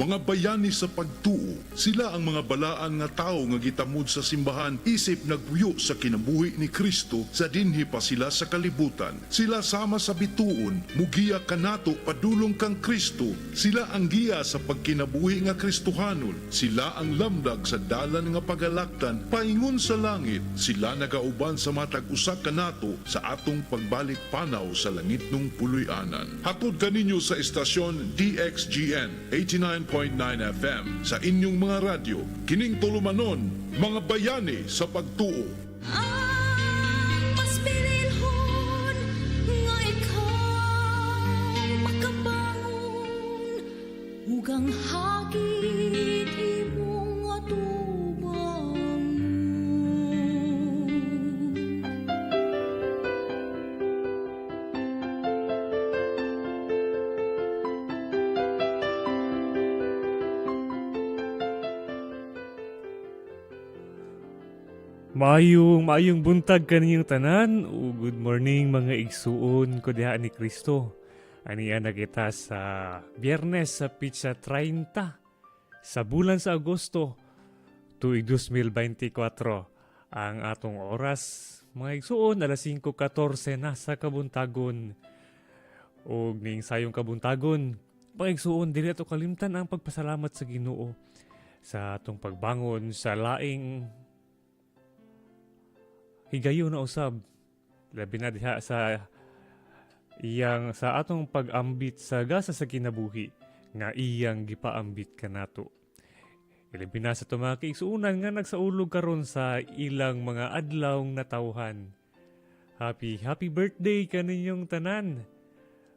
Mga bayani sa pagtuo, sila ang mga balaan nga tao nga gitamod sa simbahan isip nagpuyo sa kinabuhi ni Kristo sa dinhi pa sila sa kalibutan. Sila sama sa bituon, mugiya kanato padulong kang Kristo. Sila ang giya sa pagkinabuhi nga Kristohanon. Sila ang lamdag sa dalan nga pagalaktan paingon sa langit. Sila nagauban sa matag usa kanato sa atong pagbalik panaw sa langit nung puloy-anan. Hatod kaninyo sa estasyon DXGN 89.9 FM sa inyong mga radyo. Kining tulumanon, mga bayani sa pagtuo. Ang Maayong, maayong buntag kaniyong tanan. O good morning mga igsuon ko diha ni Kristo. Aniya na kita sa biyernes sa pizza 30 sa bulan sa Agosto tuig 2024 ang atong oras. Mga igsuon alas 5.14 na sa kabuntagon. O ning sayong kabuntagon mga igsuon dili ato kalimtan ang pagpasalamat sa Ginoo sa atong pagbangon sa laing higayon na usab labi na diha sa iyang sa atong pag-ambit sa gasa sa kinabuhi nga iyang gipaambit kanato ilabi na sa tumaki suunan nga nagsaulog karon sa ilang mga adlawng natawhan. Happy happy birthday kaninyong tanan.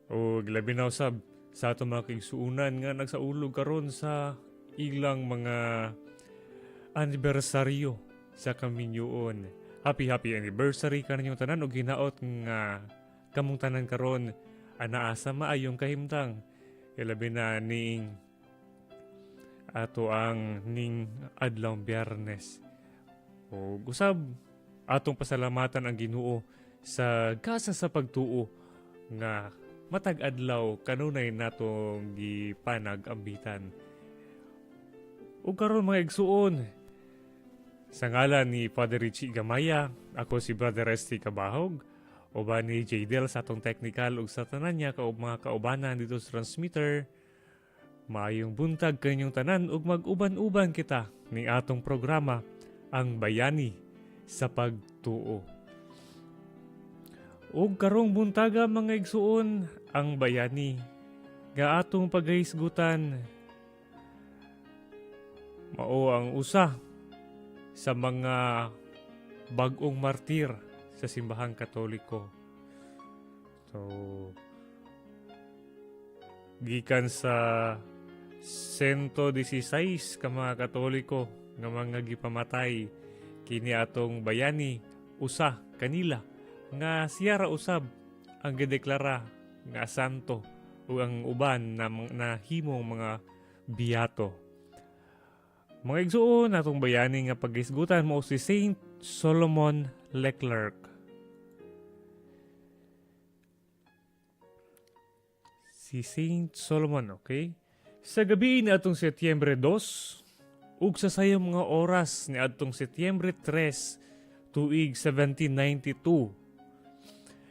O labi na usab sa atong mga kigsuunan nga nagsaulog karon sa ilang mga anibersaryo sa kaminyoon happy happy anniversary ka ninyong tanan o ginaot nga kamong tanan karon. Anaa sa maayong kahimtang. Ilabi na ning ato ang ning adlaw biyernes. O usab atong pasalamatan ang Ginoo sa gasa sa pagtuo nga matag adlaw kanunay natong gipanag ambitan ug karon mga igsuon sa ngalan ni Father Richie Gamaya, ako si Brother Resty Kabahog, uban ni Jadel sa atong technical ug sa tanan niya kaub mga kaubanan dito sa transmitter. Maayong buntag kanyong tanan ug mag-uban-uban kita ni atong programa ang Bayani sa Pagtuo. Ug karong buntaga mga igsuon ang Bayani nga atong paghisgutan mao ang usa sa mga bagong martir sa simbahang katoliko. So, gikan sa 116 ka mga katoliko nga mga gipamatay kini atong bayani usa kanila nga siya ra usab ang gideklara nga santo ug ang uban na, na himong mga biyato mga igsuon atong bayani nga pagisgutan mo si Saint Solomon Leclerc. Si Saint Solomon, okay? Sa gabi ni atong Setyembre 2, ug sa sayong mga oras ni atong Setyembre 3, tuig 1792,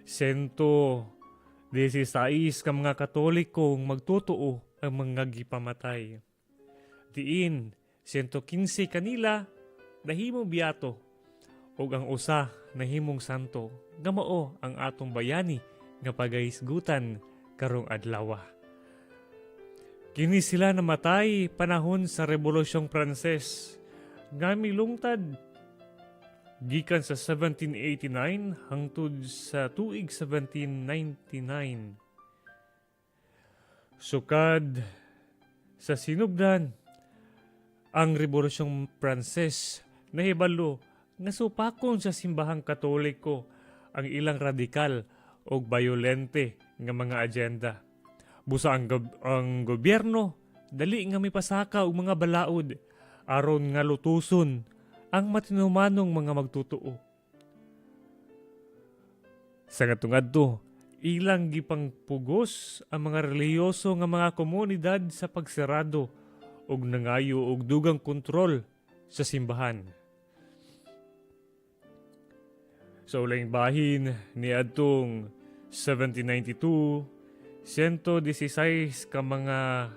sento 16 ka mga katolikong magtutuo ang mga gipamatay. Diin, 115 kanila nahimong biyato ug ang usa nahimong santo nga mao ang atong bayani nga pagahisgutan karong adlaw. Kini sila namatay panahon sa Rebolusyong Pranses nga milungtad gikan sa 1789 hangtod sa tuig 1799. Sukad sa sinugdan ang Rebolusyong Pranses nahibalo nga supakon sa simbahang katoliko ang ilang radikal o bayolente nga mga agenda. Busa ang, gob- ang gobyerno, dali nga mipasaka og mga balaod aron nga lutuson ang matinumanong mga magtutuo. Sa ngatong adto, ilang gipang pugos ang mga reliyoso nga mga komunidad sa pagsarado ug nangayo og dugang kontrol sa simbahan. Sa ulang bahin ni adtong 1792, 116 ka mga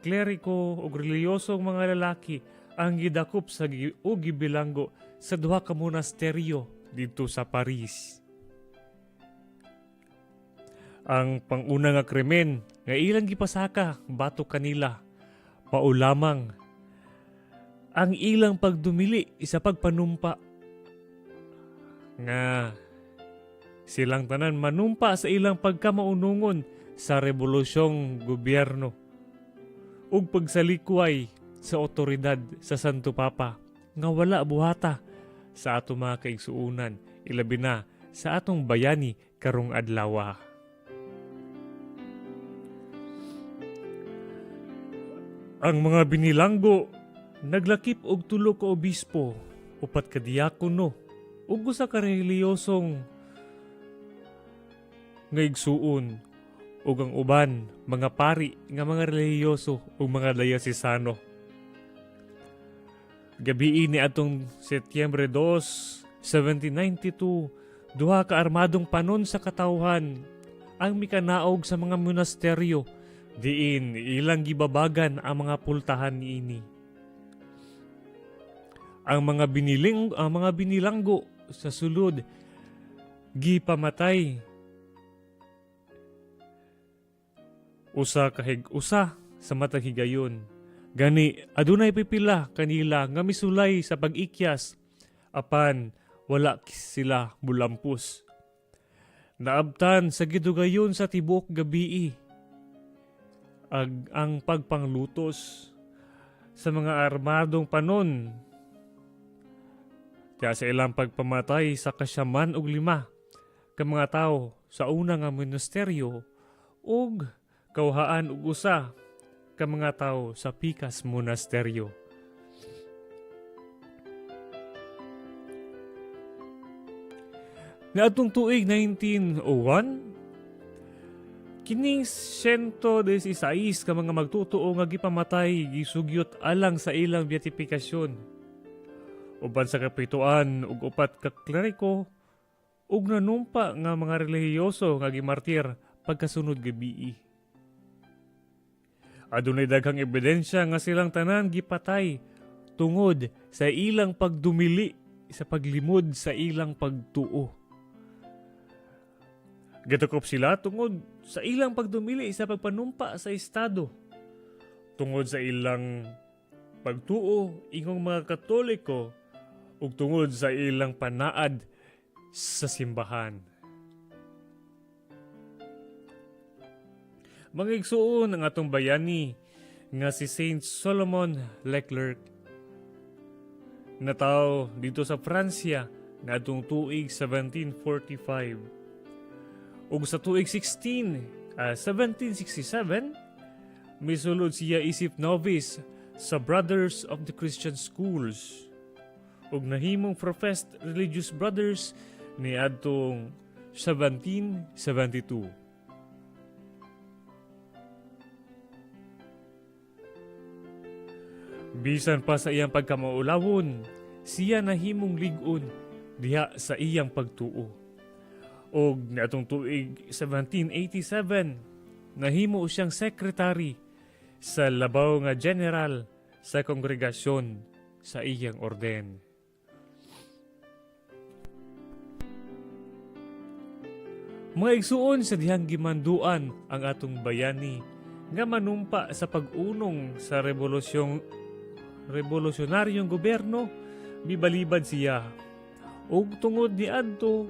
kleriko ug reliyosong mga lalaki ang gidakop sa gi- o gibilanggo sa duha ka monasteryo dito sa Paris. Ang panguna nga krimen nga ilang gipasaka bato kanila mao lamang ang ilang pagdumili sa pagpanumpa nga silang tanan manumpa sa ilang pagkamaunungon sa revolusyong gobyerno ug pagsalikway sa otoridad sa Santo Papa nga wala buhata sa ato mga kaigsuunan ilabi na sa atong bayani karong adlaw. Ang mga binilanggo naglakip og tulo ka obispo, upat ka diakono, ug usa ka reliyosong nga igsuon ug ang uban mga pari nga mga relihiyoso ug mga dayosisano. Gabi ni atong Setyembre 2, 1792, duha ka armadong panon sa katawhan ang mikanaog sa mga monasteryo diin ilang gibabagan ang mga pultahan niini. Ang mga biniling ang mga binilanggo sa sulod gipamatay usa kahig usa sa matang higayon. Gani adunay pipila kanila nga misulay sa pag-ikyas apan wala sila mulampus. Naabtan sa gidugayon sa tibok gabii ag ang pagpanglutos sa mga armadong panon kaya sa ilang pagpamatay sa kasyaman og lima ka mga tao sa una nga monasteryo ug kauhaan ug usa ka mga tao sa Pikas Monasteryo. Naadtong tuig 1901, kining 116 ka mga magtutuo nga gipamatay gisugyot alang sa ilang beatifikasyon. Uban sa kapituan ug upat ka kleriko ug nanumpa nga mga relihiyoso nga gimartir pagkasunod gabii. Adunay daghang ebidensya nga silang tanan gipatay tungod sa ilang pagdumili sa paglimod sa ilang pagtuo. Gatukop sila tungod sa ilang pagdumili sa pagpanumpa sa estado. Tungod sa ilang pagtuo ingong mga katoliko ug tungod sa ilang panaad sa simbahan. Mga igsuon ang atong bayani nga si Saint Solomon Leclerc na tao dito sa Pransya na atong tuig 1745. Ug sa tuig 16, ah, 1767, misulod siya isip novice sa Brothers of the Christian Schools ug nahimong professed religious brothers ni adtong 1772. Bisan pa sa iyang pagkamaulawon, siya nahimong ligon diha sa iyang pagtuo. Og niadtong tuig 1787, nahimo siyang sekretary sa labaw nga general sa kongregasyon sa iyang orden. Mga igsuon sa dihang gimanduan ang atong bayani nga manumpa sa pag-unong sa revolusyong revolusyonaryong gobyerno bibalibad siya ug tungod ni adto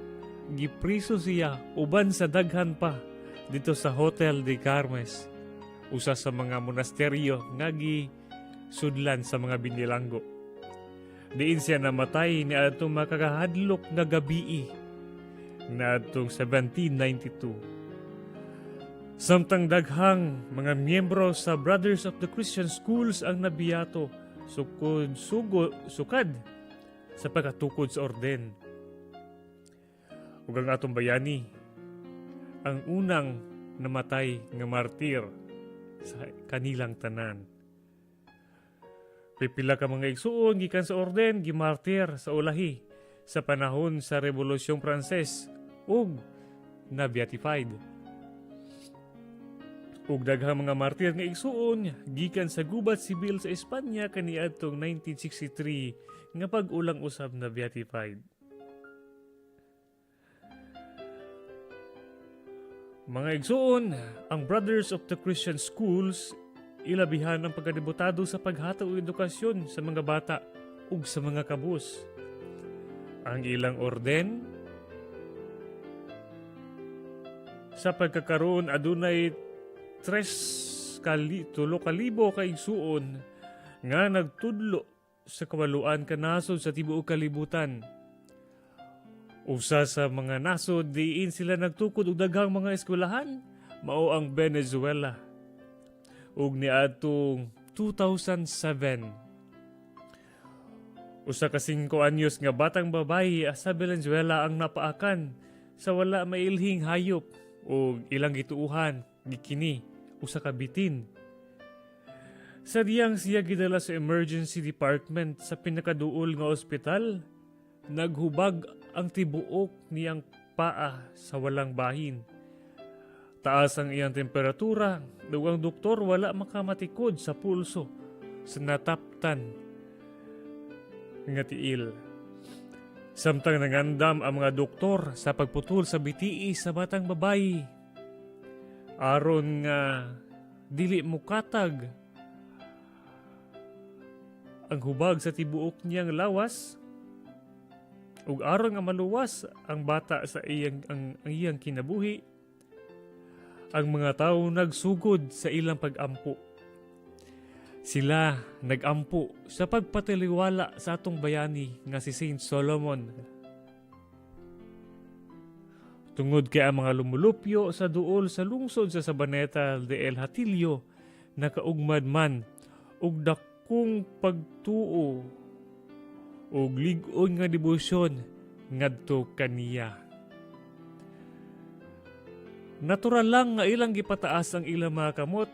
gipriso siya uban sa daghan pa dito sa Hotel de Carmes. Usa sa mga monasteryo nga gi sudlan sa mga binilanggo. Diin siya namatay ni adtong makakahadlok nga gabii na adtong 1792 Samtang daghang mga miyembro sa Brothers of the Christian Schools ang nabiyato sukod sugo sukad sa pagkatukod sa orden. Ug ang atong bayani ang unang namatay nga martir sa kanilang tanan. Pipila ka mga igsuon gikan sa orden gimartir sa ulahi sa panahon sa Rebolusyong Pranses ug na beatified. Ug daghang mga martir nga igsuon gikan sa gubat sibil sa Espanya kaniadtong 1963 nga pag-ulang usab na beatified. Mga igsuon, ang Brothers of the Christian Schools ilabihan ang pagkadebutado sa paghatag og edukasyon sa mga bata ug sa mga kabus. Ang ilang orden sa pagkakaroon adunay tres kali tulo kalibo ka igsuon nga nagtudlo sa kawaluan kanasod sa tibuok kalibutan. Usa sa mga nasod diin sila nagtukod og daghang mga eskwelahan mao ang Venezuela. Ug niadtong 2007 Usa ka singko anyos nga batang babayi sa Venezuela ang napaakan sa wala mailhing hayop ug ilang gituuhan gikini usa ka bitin. Sa diyang siya gidala sa emergency department sa pinakaduol nga ospital, naghubag ang tibuok niyang paa sa walang bahin. Taas ang iyang temperatura, ug ang doktor wala makamatikod sa pulso sa nataptan nga tiil. Samtang nangandam ang mga doktor sa pagputol sa BTI sa batang babayi. Aron nga dili mukatag ang hubag sa tibuok niyang lawas ug aron nga maluwas ang bata sa iyang ang, ang iyang kinabuhi ang mga tawo nagsugod sa ilang pagampo. Sila nagampo sa pagpatiliwala sa atong bayani nga si Saint Solomon. Tungod kay ang mga lumulupyo sa duol sa lungsod sa Sabaneta de El Hatillo nakaugmad man ug dakong pagtuo ug lig-on nga debosyon ngadto kaniya. Natural lang nga ilang gipataas ang ilang mga kamot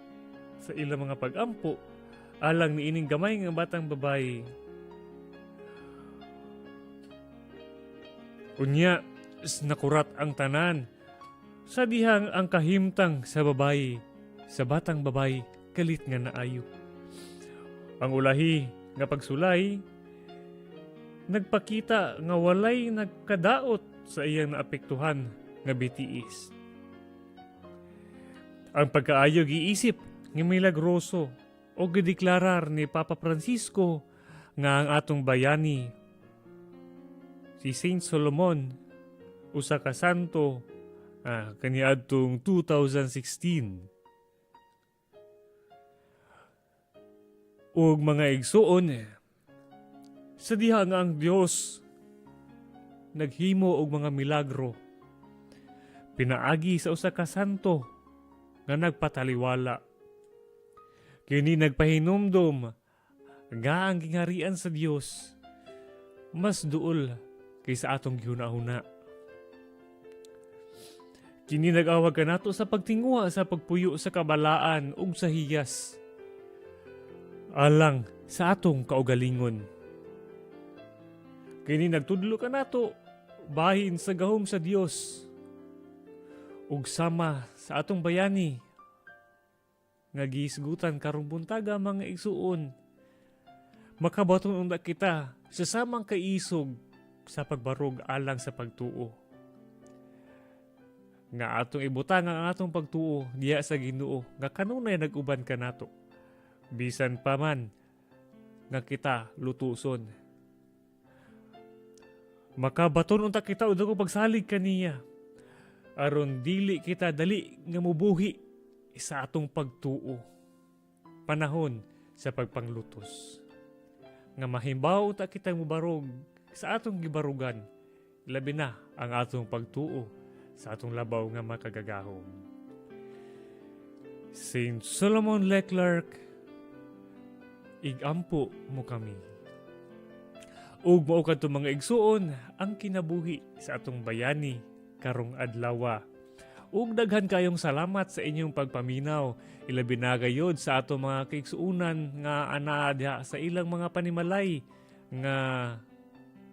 sa ilang mga pagampo alang ni ining gamay nga batang babayi. Unya, nakurat ang tanan sa dihang ang kahimtang sa babayi sa batang babayi kalit nga naayo. Ang ulahi nga pagsulay nagpakita nga walay nagkadaot sa iyang naapektuhan nga BTS. Ang pagkaayo giisip nga milagroso o gideklarar ni Papa Francisco nga ang atong bayani si Saint Solomon usa ka santo ah, kaniadtong 2016 ug mga igsuon sa diha ang Dios naghimo og mga milagro. Pinaagi sa usa ka santo nga nagpataliwala. Kini nagpahinumdom nga ang gingarian sa Dios mas duol kaysa atong gihuna-huna. Kini nag-awag kanato sa pagtinguha sa pagpuyo sa kabalaan ug sa hiyas. Alang sa atong kaugalingon Kini nagtudlo ka nato bahin sa gahom sa Dios ug sama sa atong bayani nga giisgutan karong buntaga mga igsuon. Makabaton unda kita sa samang kaisog sa pagbarog alang sa pagtuo. Nga atong ibutang ang atong pagtuo diya sa Ginoo nga kanunay nag-uban ka nato. Bisan pa man nga kita lutuson Makabaton unta kita udag ko pagsalig kaniya. Aron dili kita dali nga mubuhi sa atong pagtuo. Panahon sa pagpanglutos. Nga mahimbaw ta kita mubarog sa atong gibarugan. Labi na ang atong pagtuo sa atong labaw nga makagagahom. Saint Solomon Leclerc, igampo mo kami. Ug mao kadto mga igsuon ang kinabuhi sa atong bayani karong adlaw. Ug daghan kayong salamat sa inyong pagpaminaw. Ilabi na gayod sa ato mga kaigsuunan nga ana sa ilang mga panimalay nga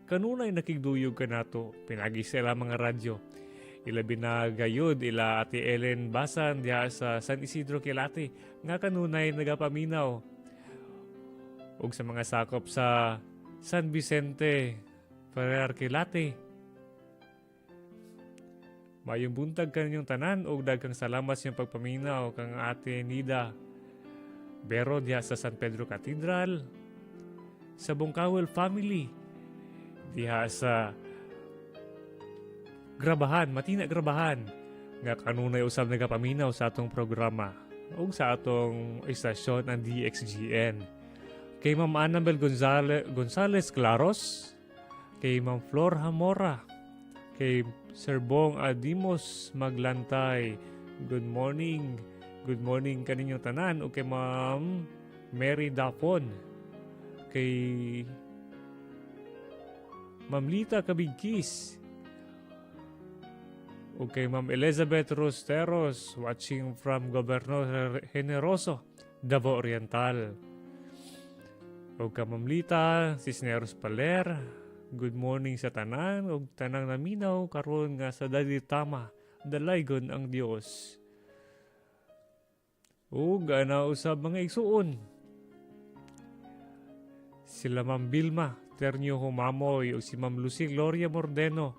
kanunay nakigduyog ka nato pinagi sila mga radyo. Ilabi na gayod ila ati Ellen Basan diha sa San Isidro Kilati nga kanunay nagapaminaw. Ug sa mga sakop sa San Vicente Kilati Mayong buntag kaninyong tanan ug daghang salamat sa pagpaminaw kang ate Nida Bero diha sa San Pedro Cathedral sa Bungkawel family diha sa Grabahan, Matina Grabahan nga kanunay usab nagapaminaw sa atong programa ug sa atong istasyon ang DXGN. Kay Ma'am Annabel Gonzales, Gonzales Claros, kay Ma'am Flor Hamora, kay Sir Bong Adimos Maglantay. Good morning. Good morning kaninyong tanan o kay Ma'am Mary Dapon. Kay Ma'am Lita Kabigkis. O kay Ma'am Elizabeth Rosteros watching from Gobernador Generoso, Davao Oriental. O kay Ma'am Lita Cisneros Paler, Good morning sa tanan ug tanang naminaw karon nga sa dali tama dalaygon ang Dios. Ug ana usab mga igsuon. Sila Ma'am Bilma, Ternio Humamoy ug si Ma'am Lucy Gloria Mordeno.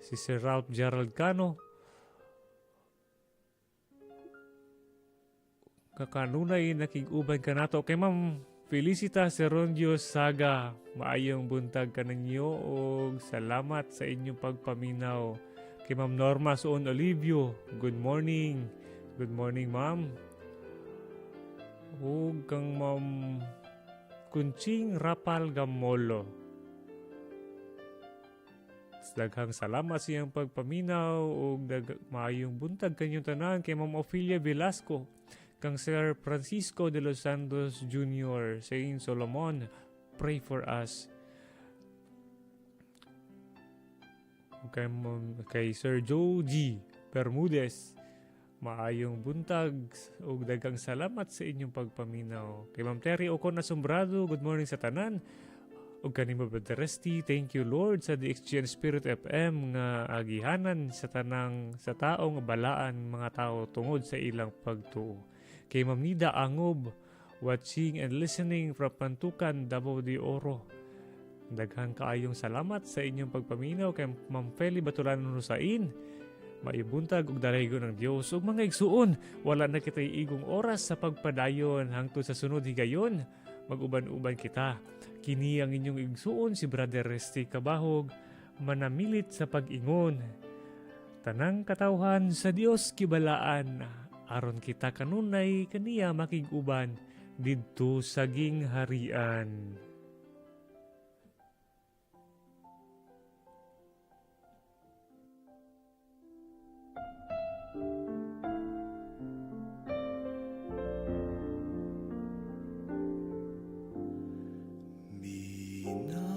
Si Sir Ralph Gerald Cano. Kakanunay nakig-uban ka nato kay Ma'am Felicita Serondio Saga, maayong buntag kaninyo ug salamat sa inyong pagpaminaw. Kay Ma'am Norma Suon Olivio, good morning. Good morning, Ma'am. Ug kang Ma'am Kunching Rapal Gamolo. Daghang salamat sa iyang pagpaminaw dag maayong buntag kanyong tanan kay Ma'am Ophelia Velasco kang Sir Francisco de los Santos Jr. Saint Solomon, pray for us. Kay, kay Sir Joe G. Bermudez, maayong buntag ug daghang salamat sa inyong pagpaminaw. Kay Ma'am Terry Ocon Asombrado, good morning sa tanan. Ug kanimo Baderesti, thank you Lord sa DXGN Spirit FM nga agihanan sa tanang sa taong balaan mga tao tungod sa ilang pagtuo kay Ma'am Angob, watching and listening from Pantukan, Davao de Oro. Daghang kaayong salamat sa inyong pagpaminaw kay Ma'am Feli Batulanan Rusain. Maibuntag ug daraygon ng Dios ug mga igsuon, wala na kitay igong oras sa pagpadayon hangtod sa sunod higayon. Mag-uban-uban kita. Kini ang inyong igsuon si Brother Resti Kabahog, manamilit sa pag-ingon. Tanang katawhan sa Dios kibalaan, aron kita kanunay kaniya makiguban didto sa gingharian. Minah